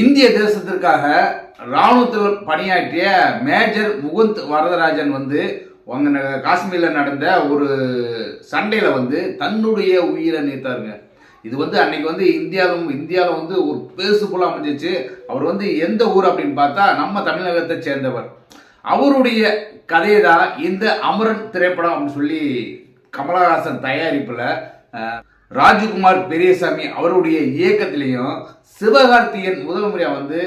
இந்திய தேசத்திற்காக இராணுவத்தில் பணியாற்றிய மேஜர் முகுந்த் வரதராஜன் வந்து அங்க காஷ்மீரில் நடந்த ஒரு சண்டையில் வந்து தன்னுடைய உயிரை நீத்தாருங்க. இது வந்து அன்னைக்கு வந்து இந்தியாவும் இந்தியாவில் வந்து ஒரு பேசு போல அமைஞ்சிச்சு. அவர் வந்து எந்த ஊர் அப்படின்னு பார்த்தா நம்ம தமிழகத்தை சேர்ந்தவர். அவருடைய கதையை தான் இந்த அமரன் திரைப்படம் அப்படின்னு சொல்லி கமலஹாசன் தயாரிப்பில் ராஜகுமார் பெரியசாமி அவருடைய இயக்கத்திலையும் சிவகார்த்தியன் முதல் முறையாக வந்து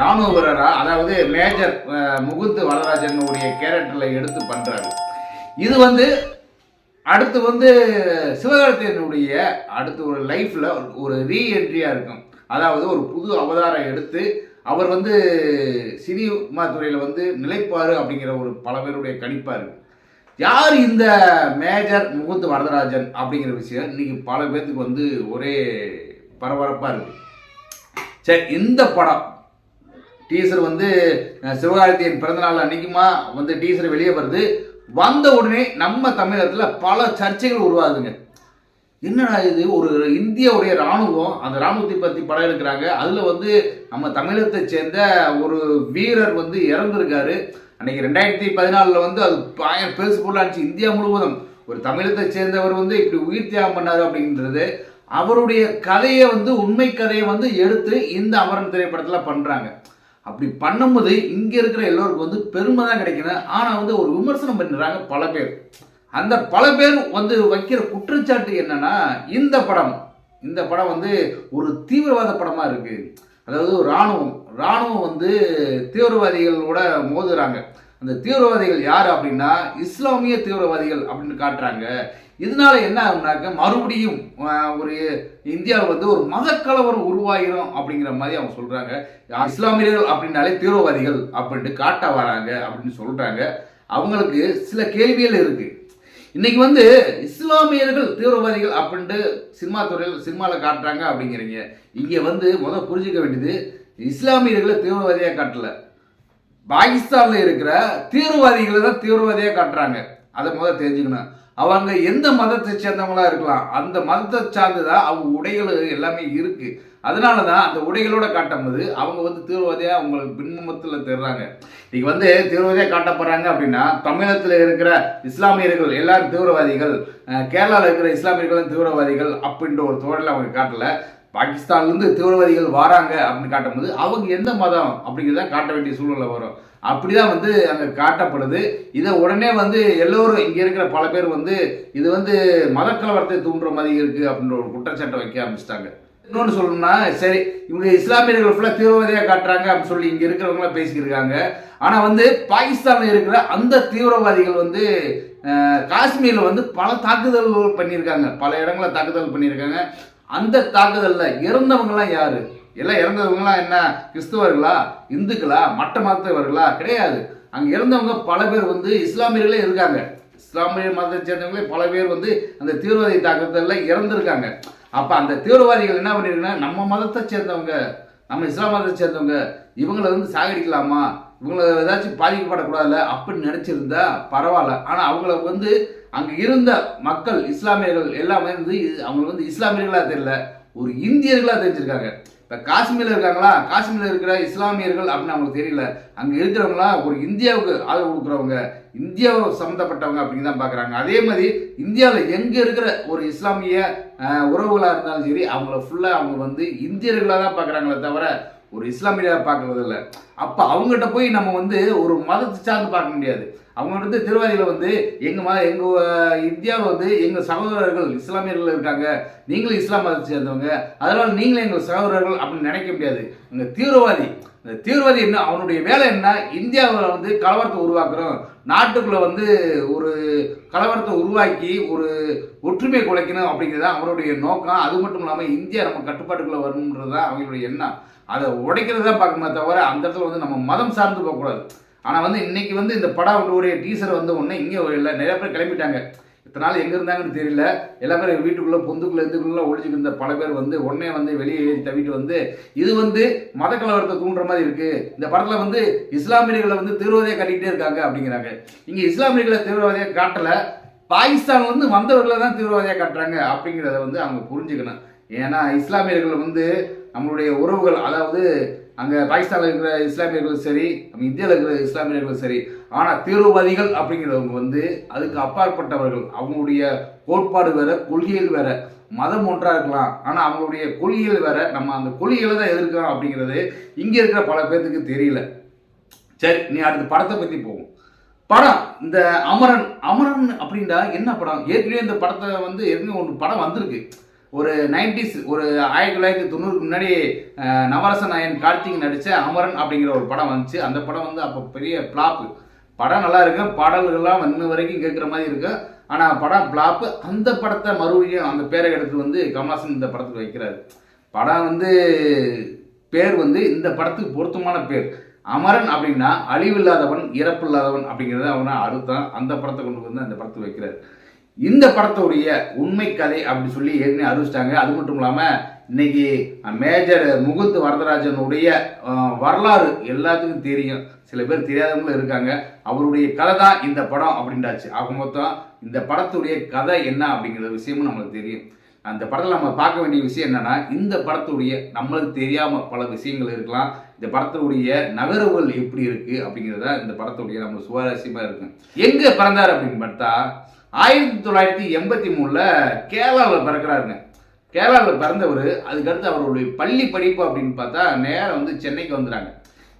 ராணுவ வீரரா அதாவது மேஜர் முகுந்த் வரராஜனுடைய கேரக்டரில் எடுத்து பண்ணுறாரு இது வந்து அடுத்து வந்து சிவகார்த்தியனுடைய அடுத்து ஒரு லைஃப்பில் ஒரு ரீஎன்ட்ரியாக இருக்கும். அதாவது ஒரு புது அவதாரம் எடுத்து அவர் வந்து சினிமா துறையில் வந்து நிலைப்பார் அப்படிங்கிற ஒரு பல பேருடைய கணிப்பாக இருக்கு. யார் இந்த மேஜர் முகுந்த் வரதராஜன் அப்படிங்கிற விஷயம் இன்னைக்கு பல பேர்த்துக்கு வந்து ஒரே பரபரப்பாக இருக்கு. சரி இந்த படம் டீசர் வந்து அஹ், சிவகார்த்தியின் பிறந்தநாள் அன்னைக்குமா வந்து டீசர் வெளியே வருது. வந்த உடனே நம்ம தமிழகத்தில் பல சர்ச்சைகள் உருவாகுதுங்க. என்னடா இது? ஒரு இந்தியாவுடைய ராணுவம் அந்த ராணுவத்தை பற்றி படம் எடுக்கிறாங்க. அதில் வந்து நம்ம தமிழகத்தை சேர்ந்த ஒரு வீரர் வந்து இறந்துருக்காரு. அன்னைக்கு ரெண்டாயிரத்தி பதினாலில் வந்து அது பயன் பெருசு பொருளாச்சு இந்தியா முழுவதும். ஒரு தமிழகத்தை சேர்ந்தவர் வந்து இப்படி உயிர் தியாகம் பண்ணாரு அப்படின்றது அவருடைய கதையை வந்து உண்மை கதையை வந்து எடுத்து இந்த அமரன் திரைப்படத்தில் பண்ணுறாங்க அப்படி பண்ணும்போது இங்கே இருக்கிற எல்லோருக்கும் வந்து பெருமை தான் கிடைக்கணும் ஆனால் வந்து ஒரு விமர்சனம் பண்ணுறாங்க பல பேர். அந்த பல பேர் வந்து வைக்கிற குற்றச்சாட்டு என்னன்னா இந்த படம் இந்த படம் வந்து ஒரு தீவிரவாத படமாக இருக்குது அதாவது ராணுவம் ராணுவம் வந்து தீவிரவாதிகளோட மோதுறாங்க. அந்த தீவிரவாதிகள் யார் அப்படின்னா இஸ்லாமிய தீவிரவாதிகள் அப்படின்னு காட்டுறாங்க. இதனால என்ன ஆகும்னாக்க மறுபடியும் ஒரு இந்தியாவில் வந்து ஒரு மதக்கலவரம் உருவாகிடும் அப்படிங்கிற மாதிரி அவங்க சொல்றாங்க. இஸ்லாமியர்கள் அப்படின்னாலே தீவிரவாதிகள் அப்படின்ட்டு காட்ட வராங்க அப்படின்னு சொல்றாங்க. அவங்களுக்கு சில கேள்விகள் இருக்கு. இன்னைக்கு வந்து இஸ்லாமியர்கள் தீவிரவாதிகள் அப்படின்ட்டு சினிமா துறையில் சினிமாவில் காட்டுறாங்க அப்படிங்கிறீங்க. இங்கே வந்து முதல் புரிஞ்சுக்க வேண்டியது இஸ்லாமியர்களை தீவிரவாதியாக காட்டல. பாகிஸ்தானில் இருக்கிற தீவிரவாதிகளை தான் தீவிரவாதியாக காட்டுறாங்க. அதை முதல்ல தெரிஞ்சுக்கணும். அவங்க எந்த மதத்தை சேர்ந்தவங்களா இருக்கலாம். அந்த மதத்தை சார்ந்துதான் அவங்க உடைகள் எல்லாமே இருக்கு. அதனால தான் அந்த உடைகளோட காட்டும்போது அவங்க வந்து தீவிரவாதியாக அவங்களுக்கு பின்மத்தில் தெரிறாங்க இன்னைக்கு வந்து தீவிரவாதியாக காட்டப்படுறாங்க அப்படின்னா தமிழகத்தில் இருக்கிற இஸ்லாமியர்கள் எல்லாரும் தீவிரவாதிகள் கேரளாவில் இருக்கிற இஸ்லாமியர்களும் தீவிரவாதிகள் அப்படின்ற ஒரு தோழலை அவங்க காட்டல. பாகிஸ்தான்லேருந்து தீவிரவாதிகள் வராங்க அப்படின்னு காட்டும்போது அவங்க எந்த மதம் அப்படிங்கிறத காட்ட வேண்டிய சூழ்நிலை வரும். அப்படிதான் வந்து அங்கே காட்டப்படுது. இதை உடனே வந்து எல்லோரும் இங்கே இருக்கிற பல பேர் வந்து இது வந்து மதக்கலவரத்தை தூண்டுற மாதிரி இருக்குது அப்படின்ற ஒரு குற்றச்சாட்டை வைக்க ஆரம்பிச்சிட்டாங்க. இன்னொன்று சொல்லணும்னா சரி இவங்க இஸ்லாமியர்கள் ஃபுல்லாக தீவிரவாதியாக காட்டுறாங்க அப்படின்னு சொல்லி இங்கே இருக்கிறவங்களாம் பேசிக்கிருக்காங்க. ஆனால் வந்து பாகிஸ்தானில் இருக்கிற அந்த தீவிரவாதிகள் வந்து காஷ்மீரில் வந்து பல தாக்குதல்கள் பண்ணியிருக்காங்க. பல இடங்களில் தாக்குதல் பண்ணியிருக்காங்க. அந்த தாக்குதலில் இறந்தவங்கலாம் யாரு? எல்லாம் இறந்தவங்களாம் என்ன? கிறிஸ்துவர்களா? இந்துக்களா? மற்ற மதத்தவர்களா? கிடையாது. அங்கே இறந்தவங்க பல பேர் வந்து இஸ்லாமியர்களே இருக்காங்க. இஸ்லாமிய மதத்தை சேர்ந்தவங்களே பல பேர் வந்து அந்த தீவிரவாதி தாக்குதலில் இறந்துருக்காங்க. அப்போ அந்த தீவிரவாதிகள் என்ன பண்ணியிருக்காங்கன்னா நம்ம மதத்தை சேர்ந்தவங்க நம்ம இஸ்லாம் மதத்தை சேர்ந்தவங்க இவங்களை வந்து சாகடிக்கலாமா? இவங்களை ஏதாச்சும் பாதிக்கப்படக்கூடாதுல்ல அப்படின்னு நினச்சிருந்தா பரவாயில்ல. ஆனால் அவங்கள வந்து அங்கே இருந்த மக்கள் இஸ்லாமியர்கள் எல்லாமே வந்து அவங்களுக்கு வந்து இஸ்லாமியர்களாக தெரியல ஒரு இந்தியர்களாக தெரிஞ்சிருக்காங்க. இப்போ காஷ்மீரில் இருக்காங்களா? காஷ்மீரில் இருக்கிற இஸ்லாமியர்கள் அப்படின்னு அவங்களுக்கு தெரியல. அங்கே இருக்கிறவங்களாம் ஒரு இந்தியாவுக்கு ஆதரவு கொடுக்குறவங்க இந்தியாவை சம்மந்தப்பட்டவங்க அப்படின்னு தான் பார்க்குறாங்க அதே மாதிரி இந்தியாவில் எங்கே இருக்கிற ஒரு இஸ்லாமிய உறவுகளாக இருந்தாலும் சரி அவங்கள ஃபுல்லாக அவங்க வந்து இந்தியர்களாக தான் பார்க்குறாங்களே தவிர ஒரு இஸ்லாமியராக பார்க்கறது இல்லை அப்போ அவங்ககிட்ட போய் நம்ம வந்து ஒரு மதத்தை சார்ந்து பார்க்க முடியாது. அவங்க வந்து திருவாதியில் வந்து எங்கள் மா எங்கள் இந்தியாவில் வந்து எங்கள் சகோதரர்கள் இஸ்லாமியர்கள் இருக்காங்க. நீங்களும் இஸ்லாம் மதத்தை சேர்ந்தவங்க. அதனால் நீங்களும் எங்கள் சகோதரர்கள் அப்படின்னு நினைக்க முடியாது. எங்கள் தீவிரவாதி. இந்த தீவிரவாதி என்ன அவனுடைய வேலை என்ன? இந்தியாவில் வந்து கலவரத்தை உருவாக்குறோம். நாட்டுக்குள்ளே வந்து ஒரு கலவரத்தை உருவாக்கி ஒரு ஒற்றுமை குலைக்கணும் அப்படிங்கிறது தான் அவருடைய நோக்கம். அது மட்டும் இல்லாமல் இந்தியா நம்ம கட்டுப்பாட்டுக்குள்ளே வரணுன்றது தான் அவங்களுடைய எண்ணம். அதை உடைக்கிறது தான் பார்க்கணுமே தவிர அந்த இடத்துல வந்து நம்ம மதம் சார்ந்து போகக்கூடாது. ஆனால் வந்து இன்னைக்கு வந்து இந்த படம் ஒரு டீசர் வந்து ஒன்று இங்கே இல்லை நிறைய பேர் கிளம்பிட்டாங்க. இத்தனை நாள் எங்கே இருந்தாங்கன்னு தெரியல. எல்லா பேரும் வீட்டுக்குள்ளே பொந்துக்குள்ளே இதுக்குள்ளே ஒழிச்சுட்டு இருந்த பல பேர் வந்து உடனே வந்து வெளியே ஏறி தவிட்டு வந்து இது வந்து மத கலவரத்தை தூண்டுற மாதிரி இருக்குது இந்த படத்தில் வந்து இஸ்லாமியர்களை வந்து தீவிரவாதியாக கட்டிக்கிட்டே இருக்காங்க அப்படிங்கிறாங்க. இங்கே இஸ்லாமியர்களை தீவிரவாதியாக காட்டலை. பாகிஸ்தான் வந்து வந்தவர்களை தான் தீவிரவாதியாக காட்டுறாங்க அப்படிங்கிறத வந்து அவங்க புரிஞ்சுக்கணும். ஏன்னா இஸ்லாமியர்கள் வந்து நம்மளுடைய உறவுகள் அதாவது அங்கே பாகிஸ்தானில் இருக்கிற இஸ்லாமியர்களும் சரி நம்ம இந்தியாவில் இருக்கிற இஸ்லாமியர்களும் சரி ஆனால் தீவிரவாதிகள் அப்படிங்கிறவங்க வந்து அதுக்கு அப்பாற்பட்டவர்கள். அவங்களுடைய கோட்பாடு வேற கொள்கைகள் வேற மதம் ஒன்றாக இருக்கலாம். ஆனால் அவங்களுடைய கொள்கைகள் வேற நம்ம அந்த கொள்கைகளை தான் எதிர்க்கிறோம் அப்படிங்கிறது இங்கே இருக்கிற பல பேர்த்துக்கு தெரியல. சரி நீ அடுத்த படத்தை பற்றி போவோம். படம் இந்த அமரன் அமரன் அப்படின்னா என்ன படம்? ஏற்கனவே இந்த படத்தை வந்து ஏற்கனவே ஒன்று படம் வந்திருக்கு. ஒரு நைன்டிஸ் ஒரு ஆயிரத்தி தொள்ளாயிரத்தி தொண்ணூறுக்கு முன்னாடி அஹ், நவரச நாயன் கார்த்திக் நடித்த அமரன் அப்படிங்கிற ஒரு படம் வந்துச்சு. அந்த படம் வந்து அப்போ பெரிய பிளாப்பு படம் நல்லா இருக்கு. பாடல்கள்லாம் இன்ன வரைக்கும் கேட்குற மாதிரி இருக்கு. ஆனால் படம் பிளாப்பு அந்த படத்தை மறுபடியும் அந்த பேரை எடுத்து வந்து கமலாசன் இந்த படத்துக்கு வைக்கிறாரு. படம் வந்து பேர் வந்து இந்த படத்துக்கு பொருத்தமான பேர். அமரன் அப்படின்னா அழிவில்லாதவன் இறப்பில்லாதவன் அப்படிங்கிறத அவனை அறுத்தான். அந்த படத்தை கொண்டு வந்து அந்த படத்துக்கு வைக்கிறார். இந்த படத்துடைய உண்மை கதை அப்படி சொல்லி ஏற்கனவே அறிவிச்சிட்டாங்க. அது மட்டும் இல்லாமல் இன்னைக்கு மேஜர் முகுந்த் வரதராஜனுடைய வரலாறு எல்லாத்துக்கும் தெரியும். சில பேர் தெரியாதவங்களும் இருக்காங்க. அவருடைய கதை தான் இந்த படம் அப்படின்றாச்சு. ஆக மொத்தம் இந்த படத்துடைய கதை என்ன அப்படிங்கிற விஷயமும் நம்மளுக்கு தெரியும். அந்த படத்தில் நம்ம பார்க்க வேண்டிய விஷயம் என்னன்னா இந்த படத்துடைய நம்மளுக்கு தெரியாம பல விஷயங்கள் இருக்கலாம். இந்த படத்துடைய நகர்வுகள் எப்படி இருக்கு அப்படிங்கிறத இந்த படத்துடைய நம்ம சுவாரஸ்யமா இருக்கும் எங்க பிறந்தார் அப்படின்னு பார்த்தா ஆயிரத்தி தொள்ளாயிரத்தி எண்பத்தி மூணில் கேரளாவில் பிறக்கிறாருங்க. கேரளாவில் பிறந்தவர் அதுக்கடுத்து அவருடைய பள்ளி படிப்பு அப்படின்னு பார்த்தா நேரம் வந்து சென்னைக்கு வந்துடுறாங்க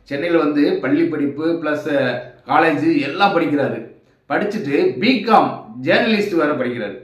சென்னையில் வந்து பள்ளி படிப்பு ப்ளஸ் காலேஜ் எல்லாம் படிக்கிறாரு. படிச்சுட்டு பிகாம் ஜேர்னலிஸ்ட் வேறு படிக்கிறாரு.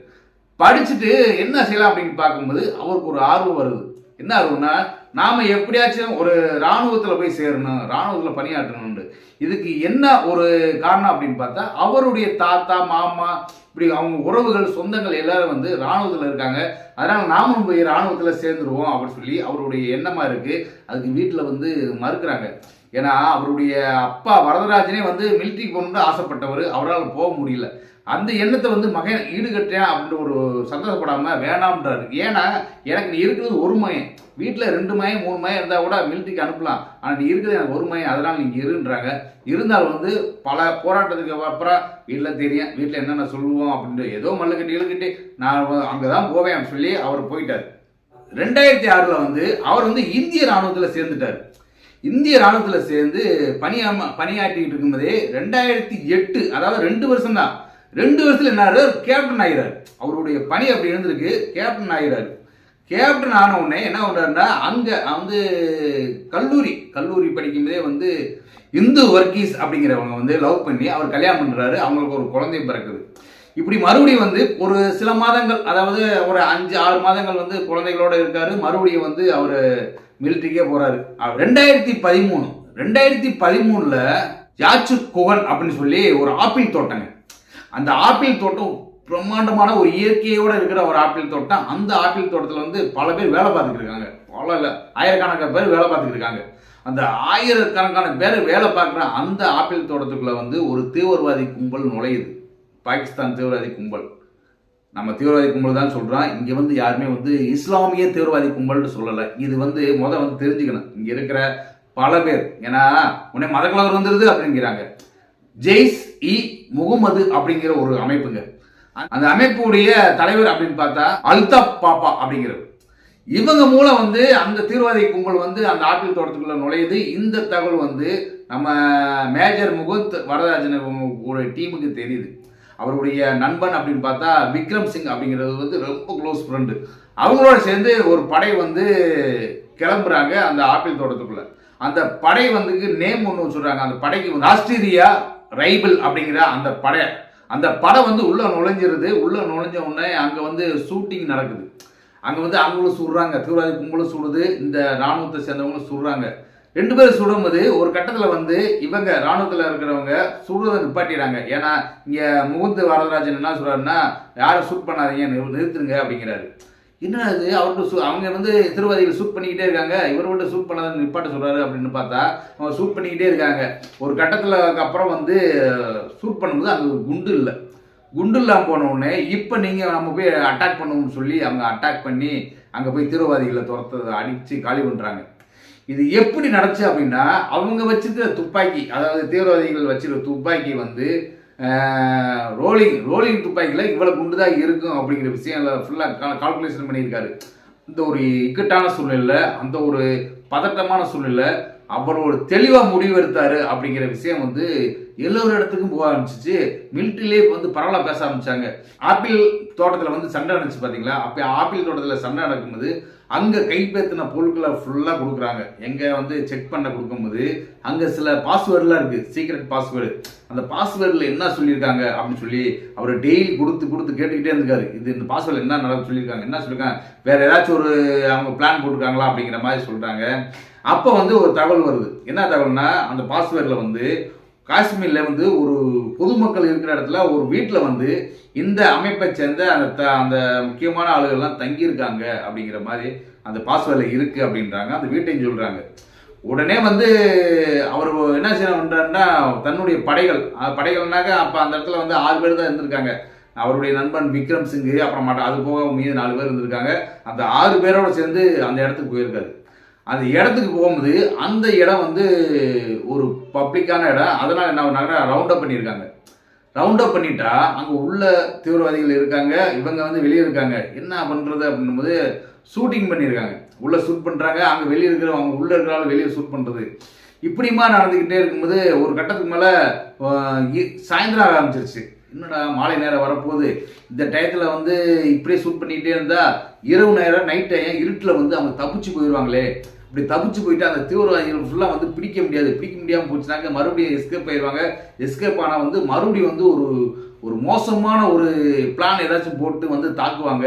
படிச்சுட்டு என்ன செய்யலாம் அப்படின்னு பார்க்கும்போது அவருக்கு ஒரு ஆர்வம் வருது. என்ன ஆர்வம்னா நாம எப்படியாச்சும் ஒரு இராணுவத்துல போய் சேரணும் இராணுவத்துல பணியாற்றணும்னு இதுக்கு என்ன ஒரு காரணம் அப்படின்னு பார்த்தா அவருடைய தாத்தா மாமா இப்படி அவங்க உறவுகள் சொந்தங்கள் எல்லாரும் வந்து இராணுவத்தில் இருக்காங்க. அதனால நாமளும் போய் இராணுவத்துல சேர்ந்துருவோம் அப்படின்னு சொல்லி அவருடைய எண்ணமா இருக்கு. அதுக்கு வீட்டில் வந்து மறுக்கிறாங்க. ஏன்னா அவருடைய அப்பா வரதராஜனே வந்து மிலிட்ரிக்கு போகணும்னு ஆசைப்பட்டவர். அவரால் போக முடியல. அந்த எண்ணத்தை வந்து மகன் ஈடுகட்டேன் அப்படின்ற ஒரு சந்தோஷப்படாம வேணாம்ன்றாரு. ஏன்னா எனக்கு நீ இருக்கிறது ஒரு மயம். வீட்டில் ரெண்டு மயம் மூணு மயம் இருந்தால் கூட மிலிட்ரிக்கு அனுப்பலாம். ஆனால் நீ இருக்கிறது எனக்கு ஒரு மயம் அதனால் நீங்கள் இருன்றாங்க. இருந்தால் வந்து பல போராட்டத்துக்கு அப்புறம் வீட்டில் தெரியும் வீட்டில் என்னென்ன சொல்லுவோம் அப்படின்ட்டு ஏதோ மல்லுக்கட்டி இழுக்கட்டி இழுக்கிட்டு நான் அங்கே தான் போவேன் சொல்லி அவர் போயிட்டார். ரெண்டாயிரத்தி ஆறில் வந்து அவர் வந்து இந்திய ராணுவத்தில் சேர்ந்துட்டார். இந்திய ராணுவத்தில் சேர்ந்து பணியாம பணியாற்றிட்டு இருக்கும்போதே ரெண்டாயிரத்தி எட்டு அதாவது ரெண்டு வருஷம் தான் ரெண்டு வருஷத்துல என்ன கேப்டன் ஆகிறார் அவருடைய பணி அப்படி இருந்திருக்கு. கேப்டன் ஆகிறார் கேப்டன் ஆன உடனே என்ன பண்றாருன்னா அங்கே வந்து கல்லூரி கல்லூரி படிக்கும்போதே வந்து இந்து ஒர்க்கீஸ் அப்படிங்கிறவங்க வந்து லவ் பண்ணி அவர் கல்யாணம் பண்ணுறாரு அவங்களுக்கு ஒரு குழந்தை பிறக்குது. இப்படி மறுபடியும் வந்து ஒரு சில மாதங்கள் அதாவது ஒரு அஞ்சு ஆறு மாதங்கள் வந்து குழந்தைகளோட இருக்காரு. மறுபடியும் வந்து அவர் மிலிட்ரிக்கே போகிறாரு ரெண்டாயிரத்தி பதிமூணு. ரெண்டாயிரத்தி பதிமூணில் யாச்சு குகன் அப்படின்னு சொல்லி ஒரு ஆப்பிள் தோட்டங்க. அந்த ஆப்பிள் தோட்டம் பிரம்மாண்டமான ஒரு இயற்கையோட இருக்கிற ஒரு ஆப்பிள் தோட்டம். அந்த ஆப்பிள் தோட்டத்தில் வந்து பல பேர் வேலை பார்த்துட்டு இருக்காங்க. பல இல்லை ஆயிரக்கணக்கான பேர் வேலை பார்த்துட்டு இருக்காங்க. அந்த ஆயிரக்கணக்கான பேர் வேலை பார்க்குற அந்த ஆப்பிள் தோட்டத்துக்குள்ளே வந்து ஒரு தீவிரவாதி கும்பல் நுழையுது. பாகிஸ்தான் தீவிரவாதி கும்பல். நம்ம தீவிரவாதி கும்பல் தான் சொல்கிறோம் இங்கே வந்து யாருமே வந்து இஸ்லாமிய தீவிரவாதி கும்பல்னு சொல்லலை. இது வந்து முத வந்து தெரிஞ்சுக்கணும். இங்கே இருக்கிற பல பேர். ஏன்னா உடனே மதக்கலவர் வந்துடுது அப்படிங்கிறாங்க. ஜெய்ஸ் இ முகமது அப்படிங்கிற ஒரு அமைப்புங்க. அந்த அமைப்புடைய தலைவர் அப்படின்னு பார்த்தா அல்தாப் பாப்பா அப்படிங்கிறது இவங்க மூலம் வந்து அந்த தீவிரவாதி கும்பல் வந்து அந்த ஆப்பிள் தோட்டத்துக்குள்ள நுழையுது. இந்த தகவல் வந்து நம்ம மேஜர் முகுந்த் வரதராஜன் ஒரு டீமுக்கு தெரியுது. அவருடைய நண்பன் அப்படின்னு பார்த்தா விக்ரம் சிங் அப்படிங்கிறது வந்து ரொம்ப க்ளோஸ் ஃப்ரெண்டு அவங்களோட சேர்ந்து ஒரு படை வந்து கிளம்புறாங்க அந்த ஆப்பிள் தோட்டத்துக்குள்ள. அந்த படை வந்து நேம் ஒன்று சொல்கிறாங்க அந்த படைக்கு வந்து ஆஸ்திரியா ரைபிள் அப்படிங்கிற அந்த படை அந்த படை வந்து உள்ளே நுழைஞ்சிருது. உள்ளே நுழைஞ்ச உடனே அங்கே வந்து ஷூட்டிங் நடக்குது. அங்கே வந்து அவங்களும் சுடுறாங்க. தீவிரவாதி கும்பலும் சுடுது. இந்த ராணுவத்தை சேர்ந்தவங்களும் சுடுறாங்க. ரெண்டு பேரும் சுடும்போது ஒரு கட்டத்தில் வந்து இவங்க இராணுவத்தில் இருக்கிறவங்க சுடுறதை நிப்பாட்டிடுறாங்க. ஏன்னா இங்கே முகுந்த் வரதராஜன் என்ன சொல்கிறாருன்னா யாரும் ஷூட் பண்ணாதீங்க நிறு- நிறுத்துங்க அப்படிங்கிறாரு. என்ன அது அவர்கிட்ட அவங்க வந்து திருவாதிகள் சூட் பண்ணிக்கிட்டே இருக்காங்க. இவர் சூட் ஷூட் பண்ணாத நிப்பாட்ட சொல்கிறாரு அப்படின்னு பார்த்தா அவங்க சூட் பண்ணிக்கிட்டே இருக்காங்க. ஒரு கட்டத்தில் அப்புறம் வந்து சூட் பண்ணும்போது அங்கே குண்டு இல்லை. குண்டு இல்லாமல் போன உடனே இப்போ நீங்கள் நம்ம போய் அட்டாக் பண்ணணும்னு சொல்லி அவங்க அட்டாக் பண்ணி அங்கே போய் தீவிரவாதிகளை துரத்த அடித்து காலி பண்ணுறாங்க இது எப்படி நடந்துச்சு அப்படின்னா அவங்க வச்சுருக்கிற துப்பாக்கி அதாவது தீவிரவாதிகள் வச்சுருக்க துப்பாக்கி வந்து ரோலிங் ரோலிங் துப்பாக்கியில் இவ்வளோ குண்டு தான் இருக்கும் அப்படிங்கிற விஷயம் ஃபுல்லாக கால்குலேஷன் பண்ணியிருக்காரு. இந்த ஒரு இக்கட்டான சூழ்நிலை அந்த ஒரு பதட்டமான சூழ்நிலை அவர் ஒரு தெளிவாக முடிவெடுத்தாரு அப்படிங்கிற விஷயம் வந்து எல்லோரு இடத்துக்கும் போக ஆரம்பிச்சிச்சு. மிலிட்ரிலேயே வந்து பரவலாக பேச ஆரம்பிச்சாங்க. ஆப்பிள் தோட்டத்தில் வந்து சண்டை நடந்துச்சு பார்த்தீங்களா அப்போ ஆப்பிள் தோட்டத்தில் சண்டை நடக்கும்போது அங்கே கைப்பற்றின பொருட்களை ஃபுல்லாக கொடுக்குறாங்க. எங்கே வந்து செக் பண்ண கொடுக்கும்போது அங்கே சில பாஸ்வேர்டெலாம் இருக்குது சீக்ரெட் பாஸ்வேர்டு அந்த பாஸ்வேர்டில் என்ன சொல்லியிருக்காங்க அப்படின்னு சொல்லி அவர் டெய்லி கொடுத்து கொடுத்து கேட்டுக்கிட்டே இருந்திருக்காரு இது இந்த பாஸ்வேர்டில் என்ன நடக்கும் சொல்லியிருக்காங்க. என்ன சொல்லியிருக்காங்க? வேறு ஏதாச்சும் ஒரு அவங்க பிளான் போட்டிருக்காங்களா அப்படிங்கிற மாதிரி சொல்கிறாங்க அப்போ வந்து ஒரு தகவல் வருது. என்ன தகவல்னா அந்த பாஸ்வேர்டில் வந்து காஷ்மீரில் வந்து ஒரு பொதுமக்கள் இருக்கிற இடத்துல ஒரு வீட்டில் வந்து இந்த அமைப்பை சேர்ந்த அந்த த- அந்த முக்கியமான ஆளுகள்லாம் தங்கியிருக்காங்க அப்படிங்கிற மாதிரி அந்த பாஸ்வேர்டில் இருக்குது அப்படின்றாங்க. அந்த வீட்டையும் சொல்கிறாங்க உடனே வந்து அவர் என்ன செய்ய தன்னுடைய படைகள் படைகள்னாக்க அப்போ அந்த இடத்துல வந்து ஆறு பேர் தான் இருந்திருக்காங்க. அவருடைய நண்பன் விக்ரம் சிங்கு அப்புறமாட்ட அது போக மீது நாலு பேர் இருந்திருக்காங்க. அந்த ஆறு பேரோட சேர்ந்து அந்த இடத்துக்கு போயிருக்காரு. அந்த இடத்துக்கு போகும்போது அந்த இடம் வந்து ஒரு பப்ளிக்கான இடம். அதனால் என்ன பண்ணாங்கன்னா ரவுண்ட் அப் பண்ணியிருக்காங்க. ரவுண்ட் அப் பண்ணிட்டா அங்கே உள்ள தீவிரவாதிகள் இருக்காங்க. இவங்க வந்து வெளியே இருக்காங்க. என்ன பண்ணுறது அப்படின்னும்போது ஷூட்டிங் பண்ணியிருக்காங்க. உள்ளே ஷூட் பண்ணுறாங்க அங்கே வெளியே இருக்கிற அவங்க உள்ளே இருக்கிறாலும் வெளியே ஷூட் பண்ணுறது இப்படிமா நடந்துக்கிட்டே இருக்கும்போது ஒரு கட்டத்துக்கு மேலே சாயந்தரம் ஆக ஆரம்பிச்சிருச்சு. என்னடா மாலை நேரம் வரப்போகுது. இந்த டயத்தில் வந்து இப்படியே ஷூட் பண்ணிக்கிட்டே இருந்தால் இரவு நேரம் நைட் டைம் இருட்டில் வந்து அவங்க தப்பிச்சு போயிடுவாங்களே இப்படி தப்பிச்சு போயிட்டு அந்த தீவிரவாதிகள் ஃபுல்லாக வந்து பிடிக்க முடியாது. பிடிக்க முடியாமல் போச்சுனாக்க மறுபடியும் எஸ்கேப் ஆயிடுவாங்க எஸ்கேப் ஆனால் வந்து மறுபடியும் வந்து ஒரு ஒரு மோசமான ஒரு பிளான் ஏதாச்சும் போட்டு வந்து தாக்குவாங்க.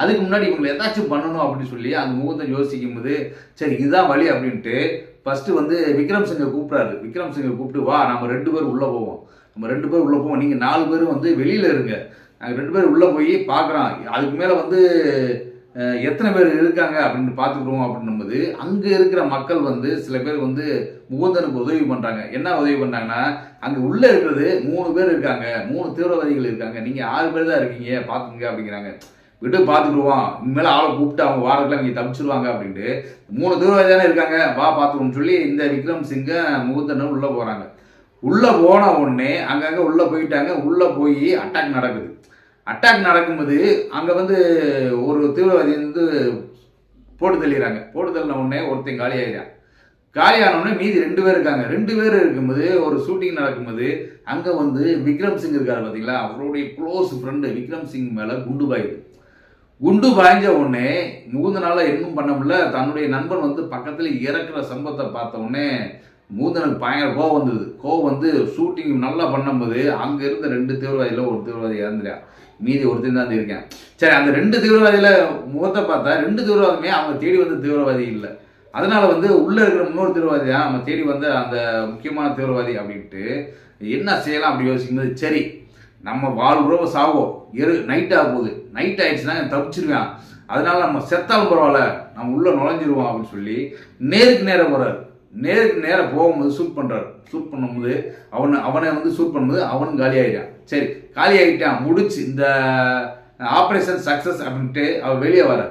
அதுக்கு முன்னாடி இவங்களை ஏதாச்சும் பண்ணணும் அப்படின்னு சொல்லி அந்த முகத்தை யோசிக்கும் போது சரி இதுதான் வழி அப்படின்ட்டு ஃபஸ்ட்டு வந்து விக்ரம் சிங்கை கூப்பிட்றாரு. விக்ரம் சிங்கை கூப்பிட்டு வா நம்ம ரெண்டு பேரும் உள்ளே போவோம். நம்ம ரெண்டு பேர் உள்ளே போவோம். நீங்கள் நாலு பேரும் வந்து வெளியில் இருங்க. நாங்கள் ரெண்டு பேரும் உள்ளே போய் பார்க்குறோம். அதுக்கு மேலே வந்து எத்தனை பேர் இருக்காங்க அப்படின்னு பார்த்துக்குறோம் அப்படின்னும்போது அங்கே இருக்கிற மக்கள் வந்து சில பேர் வந்து முகுந்தனுக்கு உதவி பண்ணுறாங்க என்ன உதவி பண்ணுறாங்கன்னா அங்கே உள்ளே இருக்கிறது மூணு பேர் இருக்காங்க. மூணு தீவிரவாதிகள் இருக்காங்க. நீங்கள் ஆறு பேர் தான் இருக்கீங்க பார்த்துங்க அப்படிங்கிறாங்க. விட்டு பார்த்துக்குருவோம் இனிமேல் ஆளை கூப்பிட்டு அவங்க வாரத்தில் அவங்க தப்பிச்சிருவாங்க அப்படின்ட்டு மூணு தீவிரவாதி தானே இருக்காங்க. வா பார்த்துக்கணும்னு சொல்லி இந்த விக்ரம் சிங்கை முகுந்தனும் உள்ளே போகிறாங்க உள்ளே போன உடனே அங்கங்கே உள்ளே போயிட்டாங்க. உள்ளே போய் அட்டாக் நடக்குது. அட்டாக் நடக்கும்போது அங்கே வந்து ஒரு தீவிரவாதி வந்து போட்டு தள்ளிடுறாங்க. போட்டு தள்ளின உடனே ஒருத்தன் காலி காலியானவுடனே மீதி ரெண்டு பேர் இருக்காங்க. ரெண்டு பேர் இருக்கும்போது ஒரு ஷூட்டிங் நடக்கும்போது அங்கே வந்து விக்ரம் சிங் இருக்கார் பார்த்தீங்களா அவருடைய க்ளோஸ் ஃப்ரெண்டு விக்ரம் சிங் மேலே குண்டு பாயுது. குண்டு பாய்ஞ்ச உடனே முகுந்தனால இன்னும் பண்ண முடியல. தன்னுடைய நண்பன் வந்து பக்கத்தில் இறக்குற சம்பவத்தை பார்த்த உடனே மூந்தனுக்கு பயங்கர கோவம் வந்தது. கோவம் வந்து ஷூட்டிங் நல்லா பண்ணும்போது அங்கே இருந்த ரெண்டு தீவிரவாதியில் ஒரு தீவிரவாதி இறந்துலையா மீதி ஒருத்தர் தான் இருக்கேன். சரி அந்த ரெண்டு தீவிரவாதியில் முகத்தை பார்த்தா ரெண்டு தீவிரவாதமே அவங்க தேடி வந்த தீவிரவாதி இல்லை. அதனால் வந்து உள்ளே இருக்கிற இன்னொரு தீவிரவாதி தான் நம்ம தேடி வந்த அந்த முக்கியமான தீவிரவாதி அப்படின்ட்டு என்ன செய்யலாம் அப்படி யோசிக்கும்போது சரி நம்ம வாழ்றோம் சாவோம் எரு நைட் ஆக போகுது. நைட் ஆயிடுச்சுன்னா தப்பிச்சிருவேன். அதனால் அதனால நம்ம செத்தாலும் பரவாயில்ல நம்ம உள்ளே நுழைஞ்சிருவோம் அப்படின்னு சொல்லி நேருக்கு நேரம் போகிறார் நேருக்கு நேராக போகும்போது ஷூட் பண்ணுறாரு ஷூட் பண்ணும்போது அவனை அவனை வந்து ஷூட் பண்ணும்போது அவனும் காலி சரி காலி ஆகிட்டான் முடிச்சு இந்த ஆப்ரேஷன் சக்ஸஸ் அப்படின்ட்டு அவர் வெளியே வர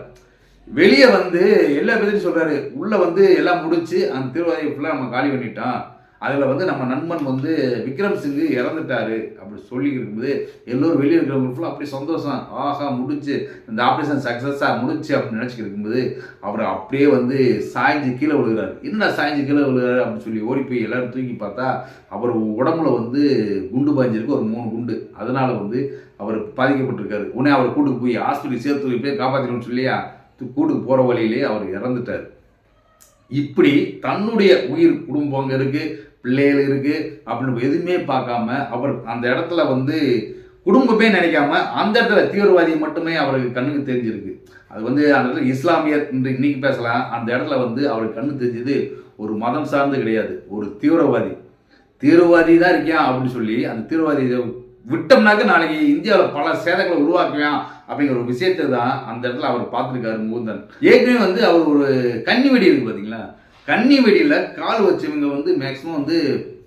வெளியே வந்து எல்லா பேர்த்தையும் சொல்கிறாரு உள்ளே வந்து எல்லாம் முடிச்சு அந்த தீவிரவாதியை ஃபுல்லாக நம்ம காலி பண்ணிட்டான் அதில் வந்து நம்ம நண்பன் வந்து விக்ரம் சிங்கு இறந்துட்டாரு அப்படி சொல்லி இருக்கும்போது எல்லோரும் வெளியே இருக்கிறவங்க ஃபுல்லாக அப்படி சந்தோஷம். ஆஹா முடிச்சு இந்த ஆப்ரேஷன் சக்ஸஸாக முடிச்சு அப்படின்னு நினச்சிக்கிட்டு இருக்கும்போது அவர் அப்படியே வந்து சாய்ஞ்சு கீழே விழுகிறாரு. என்ன சாய்ஞ்சு கீழே விழுகிறாரு அப்படின்னு சொல்லி ஓடி போய் எல்லோரும் தூக்கி பார்த்தா அவர் உடம்புல வந்து குண்டு பாய்ஞ்சிருக்கு ஒரு மூணு குண்டு. அதனால் வந்து அவர் பாதிக்கப்பட்டிருக்காரு. உடனே அவர் கூட்டுக்கு போய் ஹாஸ்பிட்டல் சேர்த்து போய் காப்பாற்றிக்கணும்னு சொல்லியா கூட்டுக்கு போகிற வழியிலே அவர் இறந்துட்டார். இப்படி தன்னுடைய உயிர் குடும்பம் அங்கே பிள்ளைகள் இருக்குது அப்படின்னு எதுவுமே பார்க்காம அவர் அந்த இடத்துல வந்து குடும்பமே நினைக்காம அந்த இடத்துல தீவிரவாதி மட்டுமே அவருக்கு கண்ணுக்கு தெரிஞ்சிருக்கு. அது வந்து அந்த இடத்துல இஸ்லாமியர் இன்று இன்னைக்கு பேசலாம். அந்த இடத்துல வந்து அவருக்கு கண்ணு தெரிஞ்சது ஒரு மதம் சார்ந்து கிடையாது. ஒரு தீவிரவாதி. தீவிரவாதி தான் இருக்கியா அப்படின்னு சொல்லி அந்த தீவிரவாதி விட்டோம்னாக்க நாளைக்கு இந்தியாவில் பல சேதங்களை உருவாக்குவேன் அப்படிங்கிற ஒரு விஷயத்தை தான் அந்த இடத்துல அவர் பார்த்துருக்காரு முகுந்தன் ஏற்கனவே வந்து அவர் ஒரு கன்னி வெடி இருக்கு பார்த்தீங்களா கன்னி வெடியில் கால் வச்சவங்க வந்து மேக்ஸிமம் வந்து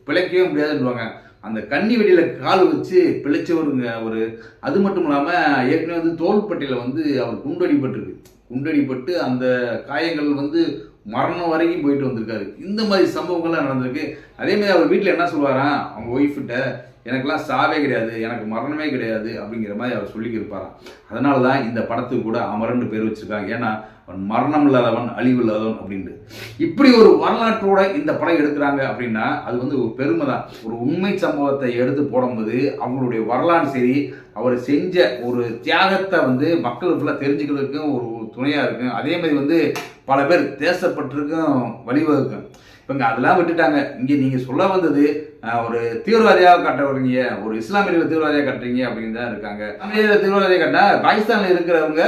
பிழைக்கவே முடியாதுன்றாங்க அந்த கன்னி வெடியில் கால் வச்சு பிழைச்சவருங்க ஒரு அது மட்டும் இல்லாமல் ஏற்கனவே வந்து தோள்பட்டையில் வந்து அவர் குண்டடிப்பட்டிருக்கு குண்டடிப்பட்டு அந்த காயங்கள் வந்து மரணம் வரைக்கும் போயிட்டு வந்திருக்காரு. இந்த மாதிரி சம்பவங்கள்லாம் நடந்திருக்கு. அதே மாதிரி அவர் வீட்டில் என்ன சொல்லுவாராம்? அவங்க ஒய்ஃப்கிட்ட எனக்கெல்லாம் சாவே கிடையாது. எனக்கு மரணமே கிடையாது. அப்படிங்கிற மாதிரி அவர் சொல்லிக்கிருப்பாராம். அதனால தான் இந்த படத்துக்கு கூட அமரன்னு பேர் வச்சிருக்காங்க. ஏன்னா அவன் மரணம் இல்லாதவன் அழிவு இல்லாதவன் அப்படின்ட்டு. இப்படி ஒரு வரலாற்றோட இந்த படம் எடுக்கிறாங்க அப்படின்னா அது வந்து ஒரு பெருமை தான். ஒரு உண்மை சம்பவத்தை எடுத்து போடும்போது அவங்களுடைய வரலாறு சரி அவர் செஞ்ச ஒரு தியாகத்தை வந்து மக்கள் ஃபுல்லாக தெரிஞ்சுக்கிறதுக்கும் ஒரு துணையாக இருக்கும் அதே மாதிரி வந்து பல பேர் தேசப்பட்டிருக்கும் வழிவகுக்கும். இப்போங்க அதெல்லாம் விட்டுட்டாங்க. இங்கே நீங்கள் சொல்ல வந்தது ஒரு தீவிரவாதியாக காட்ட வரீங்க ஒரு இஸ்லாமியர்கள் தீவிரவாதியாக காட்டுறீங்க அப்படின்னு தான் இருக்காங்க. இஸ்லாமியர்கள் தீவிரவாதியாக காட்டினா பாகிஸ்தானில் இருக்கிறவங்க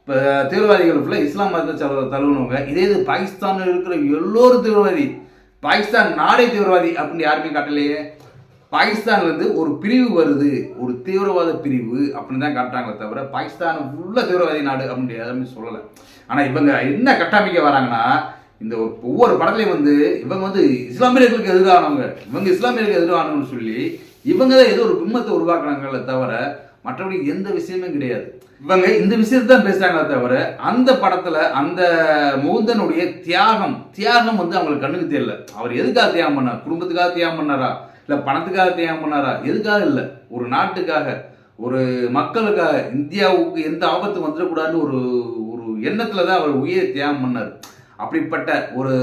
இப்போ தீவிரவாதிகள் ஃபுல்லாக இஸ்லாம் மதத்தை தழு தழுவுனவங்க இதே இது பாகிஸ்தானில் இருக்கிற எல்லோரும் தீவிரவாதி. பாகிஸ்தான் நாடே தீவிரவாதி அப்படின்னு யாருமே காட்டலையே. பாகிஸ்தான்ல இருந்து ஒரு பிரிவு வருது. ஒரு தீவிரவாத பிரிவு அப்படின்னு தான் காட்டுறாங்களே தவிர பாகிஸ்தான் உள்ள தீவிரவாதி நாடு அப்படின்னு யாருமே சொல்லலை. ஆனால் இவங்க என்ன கட்டமைக்க வராங்கன்னா இந்த ஒவ்வொரு படத்துலையும் வந்து இவங்க வந்து இஸ்லாமியர்களுக்கு எதிரானவங்க. இவங்க இஸ்லாமியர்களுக்கு எதிரானவங்கன்னு சொல்லி இவங்க தான் ஏதோ ஒரு பிம்பத்தை உருவாக்குறாங்களே தவிர மற்றபடி எந்த விஷயமும் கிடையாது. இவங்க இந்த விஷயத்தை தான் பேசுறாங்களே தவிர அந்த படத்துல அந்த முகுந்தனுடைய தியாகம் தியாகம் வந்து அவங்களுக்கு கண்ணுக்கு தெரியல. அவர் எதுக்காக தியாகம் பண்ணார்? குடும்பத்துக்காக தியாகம் பண்ணாரா? இல்லை பணத்துக்காக தியாகம் பண்ணாரா? எதுக்காக இல்லை? ஒரு நாட்டுக்காக ஒரு மக்களுக்காக இந்தியாவுக்கு எந்த ஆபத்து வந்துடக்கூடாதுன்னு ஒரு ஒரு எண்ணத்தில் தான் அவர் உயிரை தியாகம் பண்ணார். அப்படிப்பட்ட ஒரு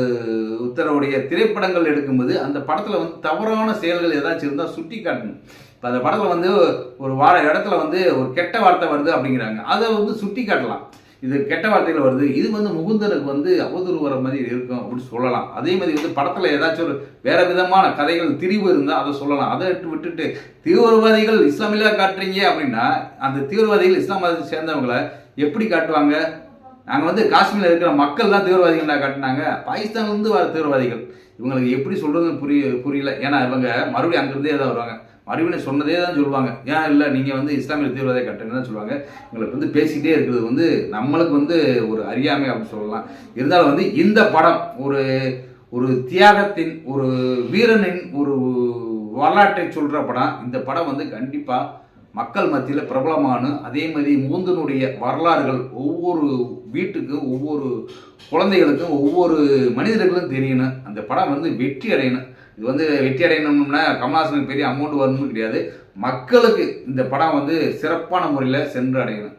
உத்தரவுடைய திரைப்படங்கள் எடுக்கும்போது அந்த படத்தில் வந்து தவறான செயல்கள் ஏதாச்சும் இருந்தால் சுட்டி காட்டணும். இப்போ அந்த படத்தில் வந்து ஒரு வார இடத்துல வந்து ஒரு கெட்ட வார்த்தை வருது அப்படிங்கிறாங்க. அதை வந்து சுட்டி காட்டலாம். இது கெட்ட வார்த்தைகள் வருது. இது வந்து முகுந்தனுக்கு வந்து அவதூறு வர மாதிரி இருக்கும் அப்படின்னு சொல்லலாம். அதே மாதிரி வந்து படத்தில் ஏதாச்சும் ஒரு வேற விதமான கதைகள் திரிவு இருந்தால் அதை சொல்லலாம். அதை விட்டு விட்டுட்டு தீவிரவாதிகள் இஸ்லாமில காட்டுறீங்க அப்படின்னா அந்த தீவிரவாதிகள் இஸ்லாம் மதத்தை சேர்ந்தவங்களை எப்படி காட்டுவாங்க? நாங்கள் வந்து காஷ்மீரில் இருக்கிற மக்கள் தான் தீவிரவாதிகள் காட்டினாங்க. பாகிஸ்தான்லேருந்து வர தீவிரவாதிகள். இவங்களுக்கு எப்படி சொல்கிறதுன்னு புரிய புரியல. ஏன்னா இவங்க மறுபடியும் அங்கேருந்தே தான் வருவாங்க. மறுபடியும் சொன்னதே தான் சொல்லுவாங்க. ஏன் இல்லை நீங்கள் வந்து இஸ்லாமிய தீவிரவாத கட்டுன்னு தான் சொல்லுவாங்க. எங்களுக்கு வந்து பேசிக்கிட்டே இருக்கிறது வந்து நம்மளுக்கு வந்து ஒரு அறியாமை அப்படின்னு சொல்லலாம். இருந்தாலும் வந்து இந்த படம் ஒரு ஒரு தியாகத்தின் ஒரு வீரனின் ஒரு வரலாற்றை சொல்கிற படம். இந்த படம் வந்து கண்டிப்பாக மக்கள் மத்தியில் பிரபலமான அதே மாதிரி மூந்தனுடைய வரலாறுகள் ஒவ்வொரு வீட்டுக்கும் ஒவ்வொரு குழந்தைகளுக்கும் ஒவ்வொரு மனிதர்களும் தெரியணும். அந்த படம் வந்து வெற்றி அடையணும். இது வந்து வெற்றி அடையணும்னா கமல்ஹாசனுக்கு பெரிய அமௌண்ட் வரணும்னு கிடையாது. மக்களுக்கு இந்த படம் வந்து சிறப்பான முறையில் சென்று அடையணும்.